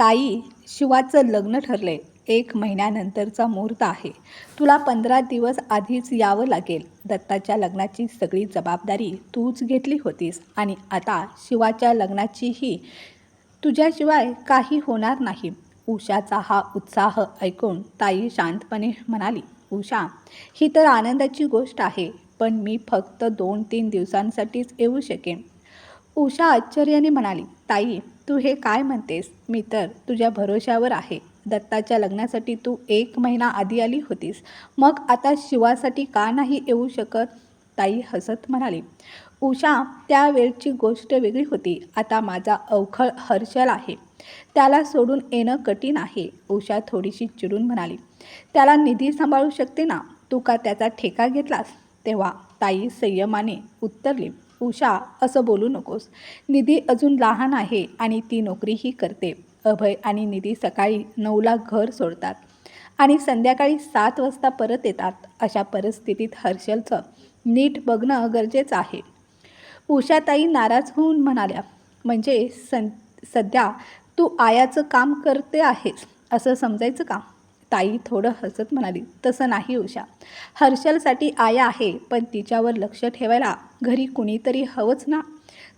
ताई शिवाचं लग्न ठरलंय एक महिन्यानंतरचा मुहूर्त आहे. तुला पंधरा दिवस आधीच यावं लागेल. दत्ताच्या लग्नाची सगळी जबाबदारी तूच घेतली होतीस आणि आता शिवाच्या लग्नाचीही तुझ्याशिवाय काही होणार नाही. उषाचा हा उत्साह ऐकून ताई शांतपणे म्हणाली उषा ही तर आनंदाची गोष्ट आहे पण मी फक्त दोन तीन दिवसांसाठीच येऊ शकेन. उषा आश्चर्याने म्हणाली ताई तू हे काय म्हणतेस? मी तर तुझ्या भरोश्यावर आहे. दत्ताच्या लग्नासाठी तू एक महिना आधी आली होतीस. मग आता शिवासाठी का नाही येऊ शकत? ताई हसत म्हणाली. उषा त्यावेळची गोष्ट वेगळी होती. आता माझा अवखळ हर्षल आहे. त्याला सोडून येणं कठीण आहे. उषा थोडीशी चिडून म्हणाली. त्याला निधी सांभाळू शकते ना? तू का त्याचा ठेका घेतलास? तेव्हा ताई संयमाने उत्तरली. उषा असं बोलू नकोस. निधी अजून लहान आहे आणि ती नोकरीही करते. अभय आणि निधी सकाळी नऊला घर सोडतात आणि संध्याकाळी सात वाजता परत येतात. अशा परिस्थितीत हर्षलचं नीट बघणं गरजेचं आहे. उषाताई नाराज होऊन म्हणाल्या म्हणजे सं सध्या तू आयाचं काम करते आहेस असं समजायचं का? ताई थोडं हसत म्हणाली तसं नाही उषा. हर्षलसाठी आया आहे पण तिच्यावर लक्ष ठेवायला घरी कुणीतरी हवंच ना.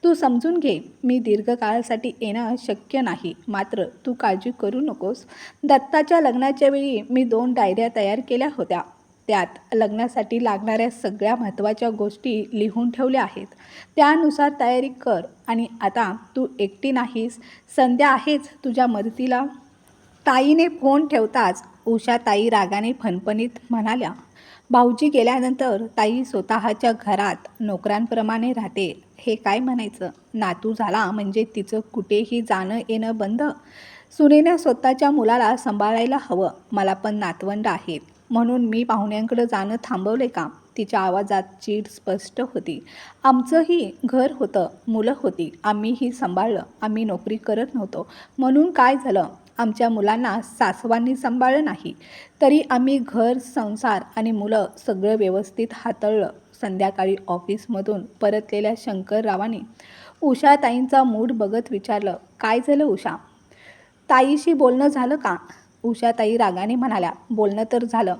तू समजून घे मी दीर्घकाळासाठी येणं शक्य नाही. मात्र तू काळजी करू नकोस. दत्ताच्या लग्नाच्या वेळी मी दोन डायऱ्या तयार केल्या होत्या. त्यात लग्नासाठी लागणाऱ्या सगळ्या महत्त्वाच्या गोष्टी लिहून ठेवल्या आहेत. त्यानुसार तयारी कर आणि आता तू एकटी नाहीस. संध्या आहेच तुझ्या मदतीला. ताईने फोन ठेवताच उषा ताई रागाने फणफणीत म्हणाल्या भाऊजी गेल्यानंतर ताई स्वतःच्या घरात नोकरांप्रमाणे राहते. हे काय म्हणायचं? नातू झाला म्हणजे तिचं कुठेही जाणं येणं बंद. सुनेनं स्वतःच्या मुलाला सांभाळायला हवं. मला पण नातवंड आहेत. म्हणून मी पाहुण्यांकडं जाणं थांबवले का? तिच्या आवाजात चीड स्पष्ट होती. आमचंही घर होतं. मुलं होती. आम्हीही सांभाळलं. आम्ही नोकरी करत नव्हतो. म्हणून काय झालं? आमच्या मुलांना सासवांनी सांभाळलं नाही. तरी आम्ही घर संसार आणि मुलं सगळं व्यवस्थित हाताळलं. संध्याकाळी ऑफिसमधून परतलेल्या शंकररावांनी उषाताईंचा मूड बघत विचारलं काय झालं उषा? ताईशी बोलणं झालं का? उषाताई रागाने म्हणाल्या बोलणं तर झालं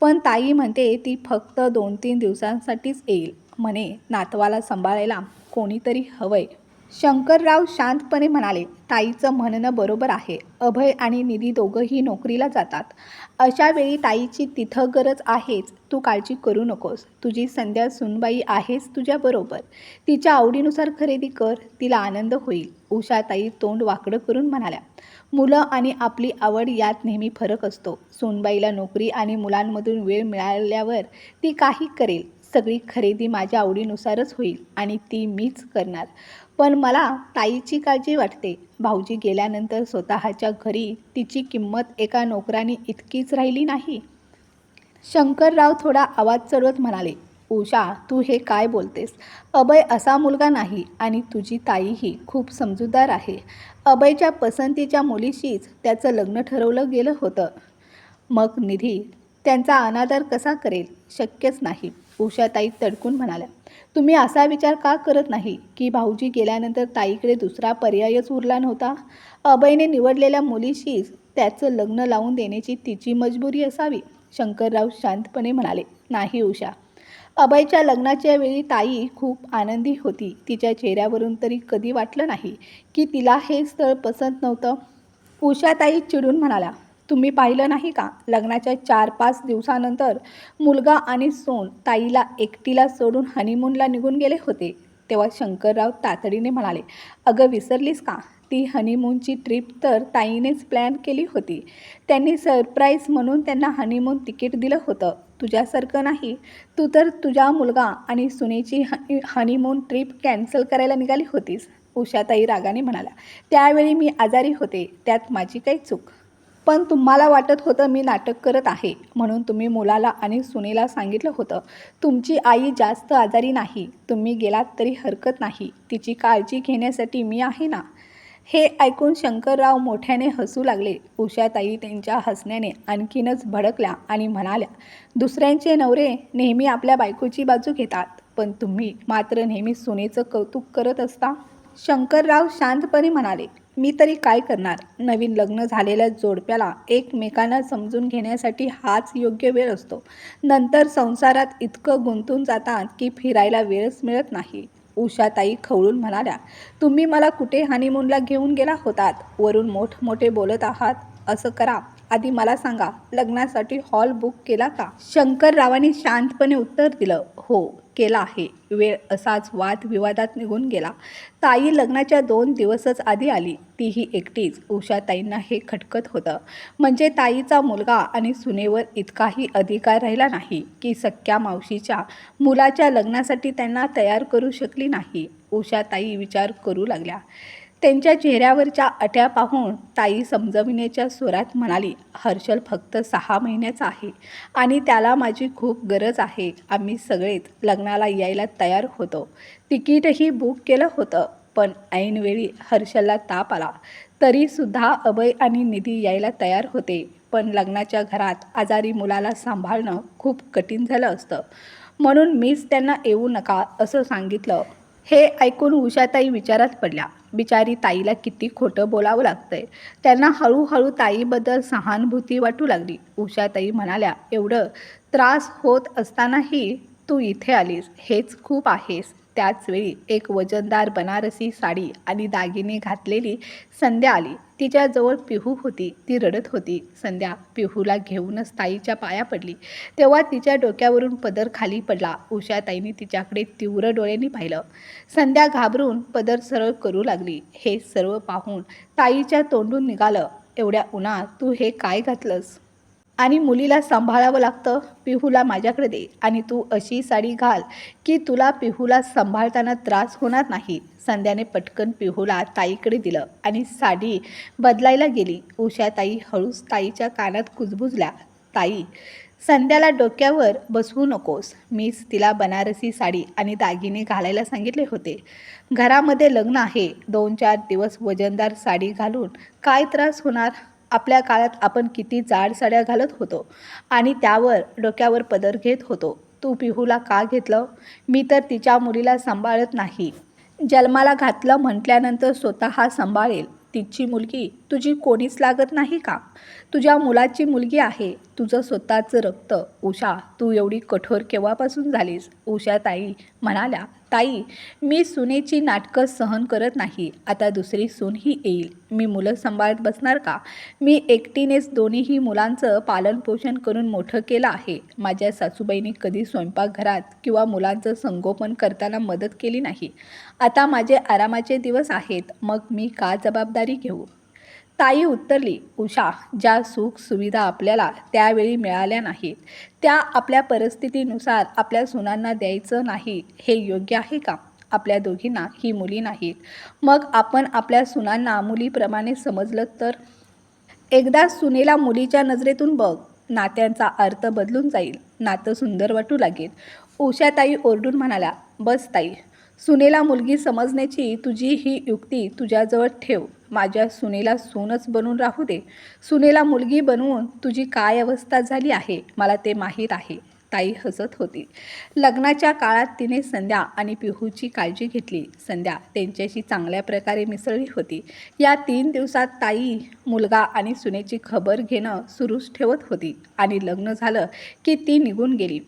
पण ताई म्हणते ती फक्त दोन तीन दिवसांसाठीच येईल. म्हणे नातवाला सांभाळायला कोणीतरी हवंय. शंकरराव शांतपणे म्हणाले ताईचं म्हणणं बरोबर आहे. अभय आणि निधी दोघंही नोकरीला जातात. अशा वेळी ताईची तिथं गरज आहेच. तू काळजी करू नकोस. तुझी संध्या सुनबाई आहेच तुझ्याबरोबर तिच्या आवडीनुसार खरेदी कर. तिला आनंद होईल. उषाताई तोंड वाकडं करून म्हणाल्या मुलं आणि आपली आवड यात नेहमी फरक असतो. सुनबाईला नोकरी आणि मुलांमधून वेळ मिळाल्यावर ती काही करेल. सगळी खरेदी माझ्या आवडीनुसारच होईल आणि ती मीच करणार. पण मला ताईची काळजी वाटते. भाऊजी गेल्यानंतर स्वतःच्या घरी तिची किंमत एका नोकराने इतकीच राहिली नाही. शंकरराव थोडा आवाज चढवत म्हणाले उषा तू हे काय बोलतेस? अभय असा मुलगा नाही आणि तुझी ताईही खूप समजूतदार आहे. अभयच्या पसंतीच्या मुलीशीच त्याचं लग्न ठरवलं गेलं होतं. मग निधी त्यांचा अनादर कसा करेल? शक्यच नाही. उषाताई तडकून म्हणाल्या तुम्ही असा विचार का करत नाही की भाऊजी गेल्यानंतर ताईकडे दुसरा पर्यायच उरला नव्हता? अभयने निवडलेल्या मुलीशीच त्याचं लग्न लावून देण्याची तिची मजबुरी असावी शंकरराव शांतपणे म्हणाले. नाही उषा. अभयच्या लग्नाच्या वेळी ताई खूप आनंदी होती. तिच्या चेहऱ्यावरून तरी कधी वाटलं नाही की तिला हे स्थळ पसंत नव्हतं. उषाताई चिडून म्हणाला तुम्ही पाहिलं नाही का? लग्नाच्या चार पाच दिवसानंतर मुलगा आणि सोन ताईला एकटीला सोडून हनीमूनला निघून गेले होते. तेव्हा शंकरराव तातडीने म्हणाले अगं विसरलीस का? ती हनीमूनची ट्रिप तर ताईनेच प्लॅन केली होती. त्यांनी सरप्राईज म्हणून त्यांना हनीमून तिकीट दिलं होतं. तुझ्यासारखं नाही. तू तर तुझा मुलगा आणि सुनेची हनी हनीमून ट्रिप कॅन्सल करायला निघाली होतीस. उषाताई रागाने म्हणाल्या त्यावेळी मी आजारी होते. त्यात माझी काही चूक पण तुम्हाला वाटत होतं मी नाटक करत आहे म्हणून तुम्ही मुलाला आणि सुनेला सांगितलं होतं. तुमची आई जास्त आजारी नाही तुम्ही गेलात तरी हरकत नाही तिची काळजी घेण्यासाठी मी आहे ना? हे ऐकून शंकरराव मोठ्याने हसू लागले. उषाताई त्यांच्या हसण्याने आणखीनच भडकल्या आणि म्हणाल्या दुसऱ्यांचे नवरे नेहमी आपल्या बायकोची बाजू घेतात पण तुम्ही मात्र नेहमी सुनेचं कौतुक करत असता? शंकरराव शांतपणे म्हणाले मी तरी काय करणार? नवीन लग्न झालेल्या जोडप्याला एकमेकांना समजून घेण्यासाठी हाच योग्य वेळ असतो. नंतर संसारात इतकं गुंतून जातात की फिरायला वेळच मिळत नाही. उषाताई खवळून म्हणाल्या तुम्ही मला कुठे हनीमूनला घेऊन गेला होतात? वरून मोठमोठे बोलत आहात. असं करा. आधी मला सांगा लग्नासाठी हॉल बुक केला का? शंकररावांनी शांतपणे उत्तर दिलं हो. केला आहे. वेळ असाच वादविवादात निघून गेला. ताई लग्नाच्या दोन दिवसच आधी आली. तीही एकटीच. उषाताईंना हे खटकत होतं. म्हणजे ताईचा मुलगा आणि सुनेवर इतकाही अधिकार राहिला नाही की सख्या मावशीच्या मुलाच्या लग्नासाठी त्यांना तयार करू शकली नाही. उषाताई विचार करू लागल्या. त्यांच्या चेहऱ्यावरच्या अट्या पाहून ताई समजविण्याच्या स्वरात म्हणाली हर्षल फक्त सहा महिन्याचा आहे आणि त्याला माझी खूप गरज आहे. आम्ही सगळेच लग्नाला यायला तयार होतो. तिकीटही बुक केलं होतं पण ऐनवेळी हर्षलला ताप आला. तरीसुद्धा अभय आणि निधी यायला तयार होते पण लग्नाच्या घरात आजारी मुलाला सांभाळणं खूप कठीण झालं असतं. म्हणून मीच त्यांना येऊ नका असं सांगितलं. हे ऐकून उषाताई विचारात पडल्या. बिचारी ताईला किती खोटं बोलावं लागतंय. त्यांना हळूहळू ताईबद्दल सहानुभूती वाटू लागली. उषाताई म्हणाल्या एवढं त्रास होत असतानाही तू इथे आलीस. हेच खूप आहेस. त्याचवेळी एक वजनदार बनारसी साडी आणि दागिने घातलेली संध्या आली. तिच्याजवळ पिहू होती. ती रडत होती. संध्या पिहूला घेऊनच ताईच्या पाया पडली. तेव्हा तिच्या डोक्यावरून पदर खाली पडला. उषाताईने तिच्याकडे तीव्र डोळ्यांनी पाहिलं. संध्या घाबरून पदर सरळ करू लागली. हे सर्व पाहून ताईच्या तोंडून निघालं. एवढ्या उन्हात तू हे काय घातलंस? आणि मुलीला सांभाळावं लागतं पिहूला माझ्याकडे दे आणि तू अशी साडी घाल की तुला पिहूला सांभाळताना त्रास होणार नाही. संध्याने पटकन पिहूला ताईकडे दिलं आणि साडी बदलायला गेली. उषाताई हळूच ताईच्या कानात कुजबुजल्या. ताई संध्याला डोक्यावर बसवू नकोस. मीच तिला बनारसी साडी आणि दागिने घालायला सांगितले होते. घरामध्ये लग्न आहे. दोन चार दिवस वजनदार साडी घालून काय त्रास होणार? आपल्या काळात आपण किती जाड साड्या घालत होतो आणि त्यावर डोक्यावर पदर घेत होतो. तू पिहूला का घेतलं? मी तर तिच्या मुलीला सांभाळत नाही. जन्माला घातलं म्हटल्यानंतर स्वतः सांभाळेल. तिची मुलगी तुझी कोणीच लागत नाही का? तुझ्या मुलाची मुलगी आहे. तुझं स्वतःचं रक्त. उषा तू एवढी कठोर केव्हापासून झालीस? उषा ताई म्हणाल्या ताई मी सुनेची नाटकं सहन करत नाही. आता दुसरी सून ही येईल. मी मुलं सांभाळत बसणार का? मी एकटीनेच दोन्हीही मुलांचं पालनपोषण करून मोठं केलं आहे. माझ्या सासूबाईने कधी स्वयंपाकघरात किंवा मुलांचं संगोपन करताना मदत केली नाही. आता माझे आरामाचे दिवस आहेत. मग मी का जबाबदारी घेऊ? ताई उत्तरली उषा ज्या सुख सुविधा आपल्याला त्यावेळी मिळाल्या नाहीत त्या आपल्या परिस्थितीनुसार आपल्या सुनांना द्यायचं नाही हे योग्य आहे का? आपल्या दोघींना ही मुली नाहीत. मग आपण आपल्या सुनांना मुलीप्रमाणे समजलं तर? एकदा सुनेला मुलीच्या नजरेतून बघ. नात्यांचा अर्थ बदलून जाईल. नातं सुंदर वाटू लागेल. उषाताई ओरडून म्हणाल्या बस ताई. सुनेला मुलगी समजण्याची तुझी ही युक्ती तुझ्याजवळ ठेव. माझ्या सुनेला सूनच बनून राहू दे. सुनेला मुलगी बनवून तुझी काय अवस्था झाली आहे? मला ते माहीत आहे. ताई हसत होती. लग्नाच्या काळात तिने संध्या आणि पिहूची काळजी घेतली. संध्या त्यांच्याशी चांगल्या प्रकारे मिसळली होती. या तीन दिवसात ताई मुलगा आणि सुनेची खबर घेणं सुरूच ठेवत होती आणि लग्न झालं की ती निघून गेली.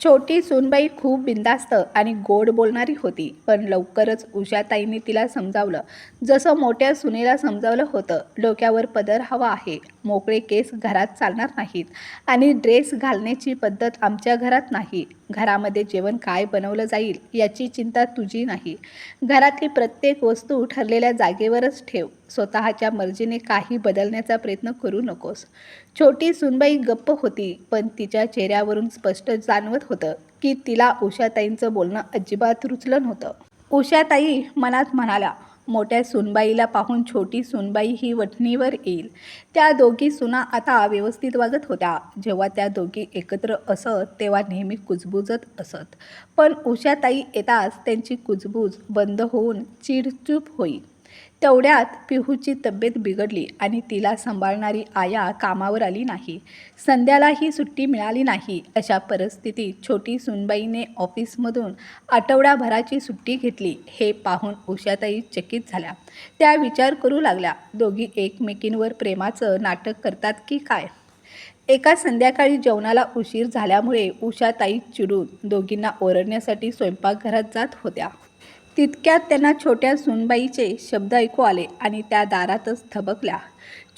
छोटी सूनबाई खूप बिंदास्त आणि गोड बोलणारी होती पण लवकरच उषाताईंनी तिला समजावलं. जसं मोठ्या सुनेला समजावलं होतं डोक्यावर पदर हवा आहे मोकळे केस घरात चालणार नाहीत आणि ड्रेस घालण्याची पद्धत आमच्या घरात नाही. घरामध्ये जेवण काय बनवलं जाईल याची चिंता तुझी नाही. घरातली प्रत्येक वस्तू ठरलेल्या जागेवरच ठेव. स्वतःच्या मर्जीने काही बदलण्याचा प्रयत्न करू नकोस. छोटी सुनबाई गप्प होती पण तिच्या चेहऱ्यावरून स्पष्ट जाणवत होतं की तिला उषाताईंचं बोलणं अजिबात रुचलं नव्हतं. उषाताई मनात म्हणाल्या मोठ्या सुनबाईला पाहून छोटी सुनबाई ही वठणीवर येईल. त्या दोघी सुना आता व्यवस्थित वागत होत्या. जेव्हा त्या दोघी एकत्र असत तेव्हा नेहमी कुजबुजत असत. पण उषाताई येताच त्यांची कुजबूज बंद होऊन चिडचूप होईल. तेवढ्यात पिहूची तब्येत बिघडली आणि तिला सांभाळणारी आया कामावर आली नाही. संध्यालाही सुट्टी मिळाली नाही. अशा परिस्थितीत छोटी सुनबाईने ऑफिसमधून आठवड्याभराची सुट्टी घेतली हे पाहून उषाताई चकित झाल्या. त्या विचार करू लागल्या दोघी एकमेकींवर प्रेमाचं नाटक करतात की काय? एका संध्याकाळी जेवणाला उशीर झाल्यामुळे उषाताई चिडून दोघींना ओरडण्यासाठी स्वयंपाकघरात जात होत्या. तितक्यात त्यांना छोट्या सुनबाईचे शब्द ऐकू आले आणि त्या दारातच थबकल्या.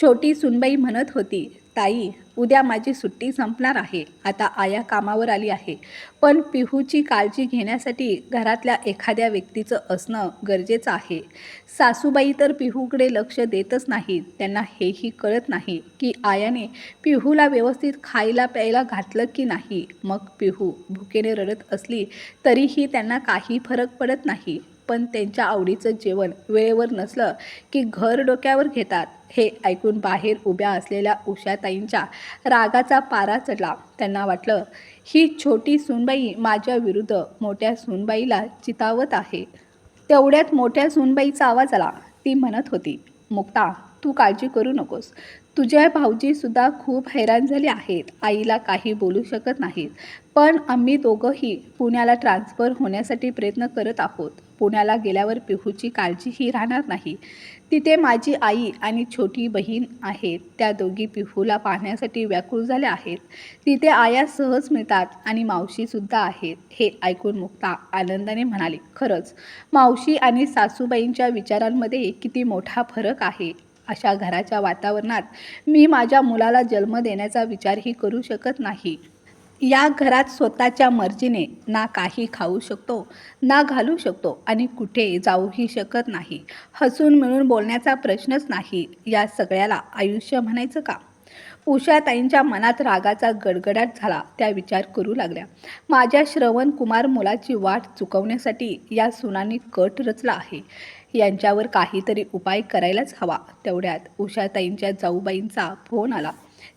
छोटी सुनबाई म्हणत होती ताई उद्या माझी सुट्टी संपणार आहे. आता आया कामावर आली आहे. पण पिहूची काळजी घेण्यासाठी घरातल्या एखाद्या व्यक्तीचं असणं गरजेचं आहे. सासूबाई तर पिहूकडे लक्ष देतच नाहीत. त्यांना हेही कळत नाही की आयाने पिहूला व्यवस्थित खायला प्यायला घातलं की नाही. मग पिहू भुकेने रडत असली तरीही त्यांना काही फरक पडत नाही. पण त्यांच्या आवडीचं जेवण वेळेवर नसलं की घर डोक्यावर घेतात. हे ऐकून बाहेर उभ्या असलेल्या उषाताईंच्या रागाचा पारा चढला. त्यांना वाटलं ही छोटी सुनबाई माझ्या विरुद्ध मोठ्या सुनबाईला चितावत आहे. तेवढ्यात मोठ्या सुनबाईचा आवाज आला. ती म्हणत होती मुक्ता तू काळजी करू नकोस. तुझ्या भाऊजीसुद्धा खूप हैराण झाले आहेत. आईला काही बोलू शकत नाहीत. पण आम्ही दोघंही पुण्याला ट्रान्सफर होण्यासाठी प्रयत्न करत आहोत. पुण्याला गेल्यावर पिहूची काळजीही राहणार नाही. तिथे माझी आई आणि छोटी बहीण आहेत. त्या दोघी पिहूला पाहण्यासाठी व्याकुळ झाल्या आहेत. तिथे आया सहज मिळतात आणि मावशीसुद्धा आहेत हे ऐकून मुक्ता आनंदाने म्हणाली. खरंच मावशी आणि सासूबाईंच्या विचारांमध्ये किती मोठा फरक आहे. अशा घराच्या वातावरणात मी माझ्या मुलाला जन्म देण्याचा विचारही करू शकत नाही. या घरात स्वतःच्या मर्जीने ना काही खाऊ शकतो ना घालू शकतो आणि कुठे जाऊही शकत नाही. हसून मिळून बोलण्याचा प्रश्नच नाही या सगळ्याला आयुष्य म्हणायचं का? उषाताईंच्या मनात रागाचा गडगडाट झाला त्या विचार करू लागल्या. माझ्या श्रवण कुमार मुलाची वाट चुकवण्यासाठी या सुनांनी कट रचला आहे. यांच्यावर काहीतरी उपाय करायलाच हवा तेवढ्यात उषाताईंच्या जाऊबाईंचा फोन आला.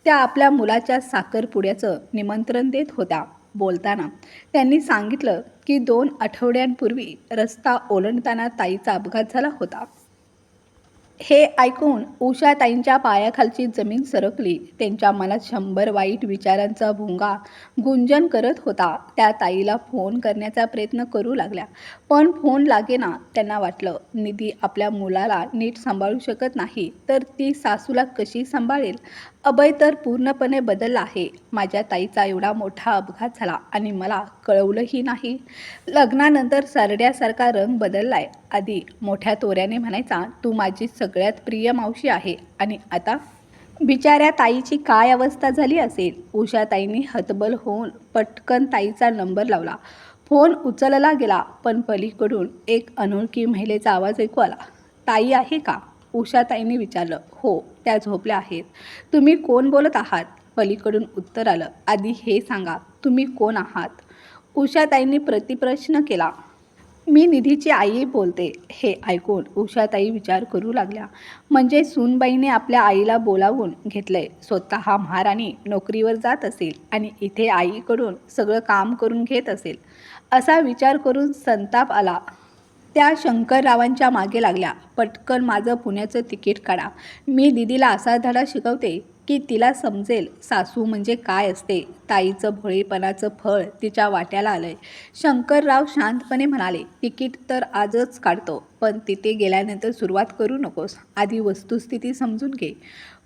त्या आपल्या मुलाच्या साखरपुड्याचं निमंत्रण देत होत्या. बोलताना त्यांनी सांगितलं की दोन आठवड्यांपूर्वी रस्ता ओलांडताना ताईचा अपघात झाला होता. हे ऐकून उषाताईंच्या पायाखालची जमीन सरकली. त्यांच्या मनात शंभर वाईट विचारांचा भुंगा गुंजन करत होता. त्या ताईला फोन करण्याचा प्रयत्न करू लागल्या. पण फोन लागेना त्यांना वाटलं निधी आपल्या मुलाला नीट सांभाळू शकत नाही तर ती सासूला कशी सांभाळेल? अभय तर पूर्णपणे बदलला आहे. माझ्या ताईचा एवढा मोठा अपघात झाला आणि मला कळवलंही नाही. लग्नानंतर सरड्यासारखा रंग बदलला आहे आधी मोठ्या तोऱ्याने म्हणायचा तू माझी सगळ्यात प्रिय मावशी आहे. आणि आता बिचाऱ्या ताईची काय अवस्था झाली असेल? उषाताईंनी हतबल होऊन पटकन ताईचा नंबर लावला. फोन उचलला गेला पण पलीकडून एक अनोळखी महिलेचा आवाज ऐकू आला. ताई आहे का? उषाताईंनी विचारलं हो त्या झोपल्या आहेत. तुम्ही कोण बोलत आहात? पलीकडून उत्तर आलं आधी हे सांगा तुम्ही कोण आहात? उषाताईंनी प्रतिप्रश्न केला मी निधीची आई बोलते. हे ऐकून उषाताई विचार करू लागल्या. म्हणजे सूनबाईने आपल्या आईला बोलावून घेतलंय स्वतः महाराणी नोकरीवर जात असेल आणि इथे आईकडून सगळं काम करून घेत असेल. असा विचार करून संताप आला. त्या शंकररावांच्या मागे लागल्या. पटकन माझं पुण्याचं तिकीट काढा. मी दिदीला असा धडा शिकवते की तिला समजेल सासू म्हणजे काय असते. ताईचं भोळेपणाचं फळ तिच्या वाट्याला आलंय. शंकरराव शांतपणे म्हणाले तिकीट तर आजच काढतो पण तिथे गेल्यानंतर सुरुवात करू नकोस. आधी वस्तुस्थिती समजून घे.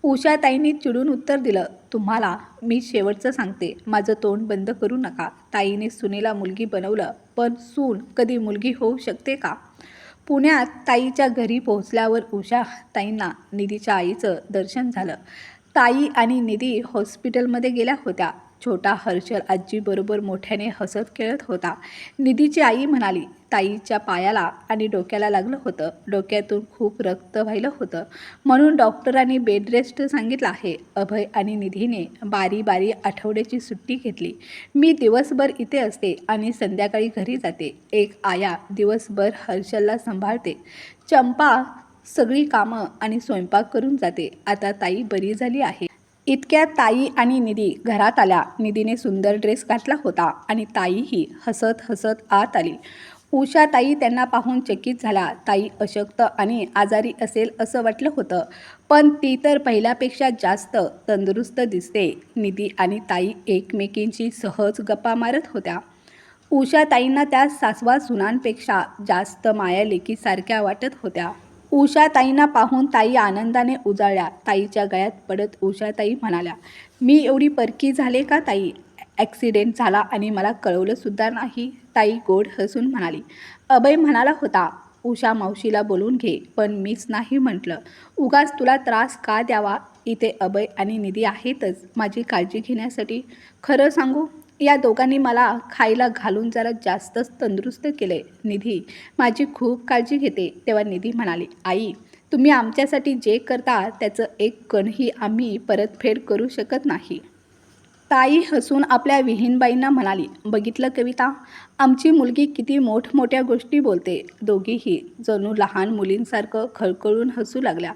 उषाताईंनी चिडून उत्तर दिलं तुम्हाला मी शेवटचं सांगते. माझं तोंड बंद करू नका. ताईने सुनेला मुलगी बनवलं. पण सून कधी मुलगी होऊ शकते का? पुण्यात ताईच्या घरी पोहोचल्यावर उषा ताईंना निधीच्या आईचं दर्शन झालं. ताई आणि निधी हॉस्पिटलमध्ये गेल्या होत्या. छोटा हर्षल आजीबरोबर मोठ्याने हसत खेळत होता. निधीची आई म्हणाली ताईच्या पायाला आणि डोक्याला लागलं होतं. डोक्यातून खूप रक्त व्हायलं होतं. म्हणून डॉक्टरांनी बेड रेस्ट सांगितलं आहे. अभय आणि निधीने बारी बारी आठवड्याची सुट्टी घेतली. मी दिवसभर इथे असते आणि संध्याकाळी घरी जाते. एक आया दिवसभर हर्षलला सांभाळते. चंपा सगळी कामं आणि स्वयंपाक करून जाते. आता ताई बरी झाली आहे. इतक्यात ताई आणि निधी घरात आल्या. निधीने सुंदर ड्रेस घातला होता आणि ताईही हसत हसत आत आली. उषाताई त्यांना पाहून चकित झाला ताई अशक्त आणि आजारी असेल असं वाटलं होतं पण ती तर पहिल्यापेक्षा जास्त तंदुरुस्त दिसते. निधी आणि ताई एकमेकींशी सहज गप्पा मारत होत्या. उषाताईंना त्या सासवा सुनांपेक्षा जास्त माया लेकीसारख्या वाटत होत्या. उषाताईंना पाहून ताई आनंदाने उजाळल्या. ताईच्या गळ्यात पडत उषाताई म्हणाल्या मी एवढी परकी झाले का ताई? ॲक्सिडेंट झाला आणि मला कळवलंसुद्धा नाही. ताई गोड हसून म्हणाली अभय म्हणाला होता उषा मावशीला बोलून घे पण मीच नाही म्हटलं. उगाच तुला त्रास का द्यावा? इथे अभय आणि निधी आहेतच. माझी काळजी घेण्यासाठी खरं सांगू? या दोघांनी मला खायला घालून जरा जास्तच तंदुरुस्त केले. निधी माझी खूप काळजी घेते तेव्हा निधी म्हणाली आई तुम्ही आमच्यासाठी जे करता त्याचं एक कणही आम्ही परतफेड करू शकत नाही. ताई हसून आपल्या विहीनबाईंना म्हणाली बघितलं कविता? आमची मुलगी किती मोठमोठ्या गोष्टी बोलते. दोघीही जणू लहान मुलींसारखं खळखळून हसू लागल्या.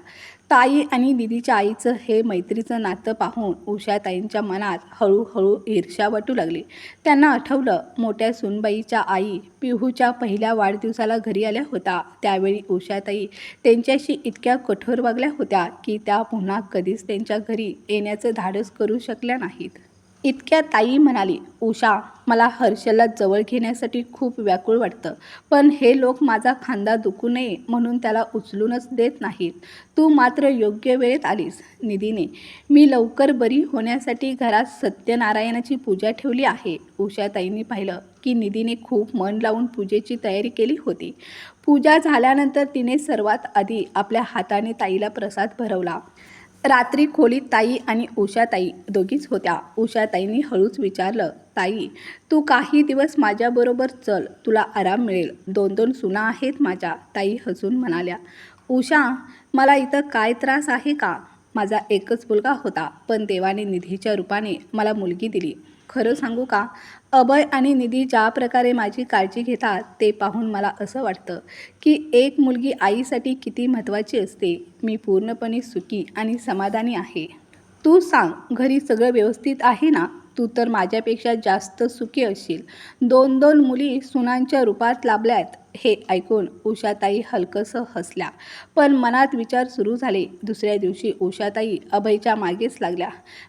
ताई आणि दिदीच्या आईचं हे मैत्रीचं नातं पाहून उषाताईंच्या मनात हळूहळू ईर्ष्या वाटू लागली. त्यांना आठवलं मोठ्या सुनबाईच्या आई पिहूच्या पहिल्या वाढदिवसाला घरी आल्या होत्या. त्यावेळी उषाताई त्यांच्याशी इतक्या कठोर वागल्या होत्या की त्या पुन्हा कधीच त्यांच्या घरी येण्याचं धाडस करू शकल्या नाहीत. इतक्या ताई म्हणाली उषा मला हर्षला जवळ घेण्यासाठी खूप व्याकुळ वाटतं पण हे लोक माझा खांदा दुखू नये म्हणून त्याला उचलूनच देत नाहीत. तू मात्र योग्य वेळेत आलीस. निधीने मी लवकर बरी होण्यासाठी घरात सत्यनारायणाची पूजा ठेवली आहे. उषाताईंनी पाहिलं की निधीने खूप मन लावून पूजेची तयारी केली होती. पूजा झाल्यानंतर तिने सर्वात आधी आपल्या हाताने ताईला प्रसाद भरवला. रात्री खोलीत ताई आणि उषाताई दोघीच होत्या. उषाताईंनी हळूच विचारलं ताई तू काही दिवस माझ्याबरोबर चल तुला आराम मिळेल. दोन दोन सुना आहेत माझ्या ताई हसून म्हणाल्या. उषा मला इथं काय त्रास आहे का? माझा एकच मुलगा होता पण देवाने निधीच्या रूपाने मला मुलगी दिली. खरं सांगू का? अभय आणि निधी ज्या प्रकारे माझी काळजी घेतात ते पाहून मला असं वाटतं की एक मुलगी आईसाठी किती महत्त्वाची असते मी पूर्णपणे सुखी आणि समाधानी आहे. तू सांग घरी सगळं व्यवस्थित आहे ना? तू तर माझ्यापेक्षा जास्त सुखी असशील दोन दोन मुली सुनांच्या रूपात लाभल्यात हे ऐकून उषाताई हलकंसं हसल्या. पण मनात विचार सुरू झाले. दुसऱ्या दिवशी उषाताई अभयच्या मागेच लागल्या.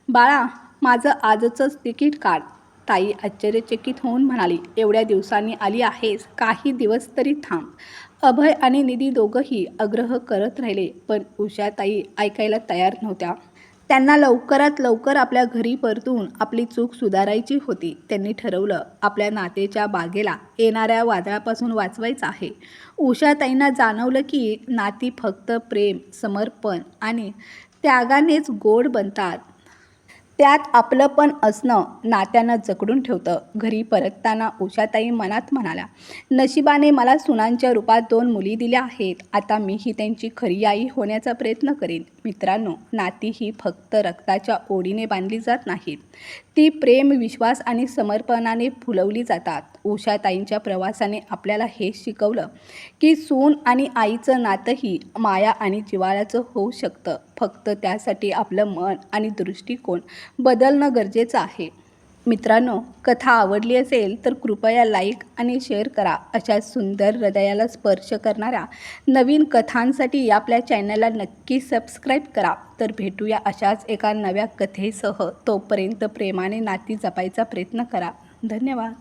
बाळा माझं आजचंच तिकीट काढ. ताई आश्चर्यचकित होऊन म्हणाली एवढ्या दिवसांनी आली आहेस काही दिवस तरी थांब. अभय आणि निधी दोघंही आग्रह करत राहिले पण उषाताई ऐकायला तयार नव्हत्या. त्यांना लवकरात लवकर आपल्या घरी परतून आपली चूक सुधारायची होती. त्यांनी ठरवलं आपल्या नातेच्या बागेला येणाऱ्या वादळापासून वाचवायचं आहे. उषाताईंना जाणवलं की नाती फक्त प्रेम समर्पण आणि त्यागानेच गोड बनतात. त्यात आपलं पण असणं नात्यांना जकडून ठेवतं. घरी परतताना उषाताई मनात म्हणाल्या नशिबाने मला सुनांच्या रूपात दोन मुली दिल्या आहेत. आता मीही त्यांची खरी आई होण्याचा प्रयत्न करेन. मित्रांनो नाती ही फक्त रक्ताच्या ओढीने बांधली जात नाहीत. ती प्रेम विश्वास आणि समर्पणाने फुलवली जातात. उषाताईंच्या प्रवासाने आपल्याला हे शिकवलं की सून आणि आईचं नातंही माया आणि जिवाळ्याचं होऊ शकतं. फक्त त्यासाठी आपलं मन आणि दृष्टिकोन बदलणं गरजेचं आहे. मित्रांनो कथा आवडली असेल तर कृपया लाईक आणि शेअर करा. अशा सुंदर हृदयाला स्पर्श करणाऱ्या नवीन कथांसाठी आपल्या चॅनलला नक्की सबस्क्राईब करा. तर भेटूया अशाच एका नव्या कथेसह. तोपर्यंत प्रेमाने नाती जपायचा प्रयत्न करा. धन्यवाद.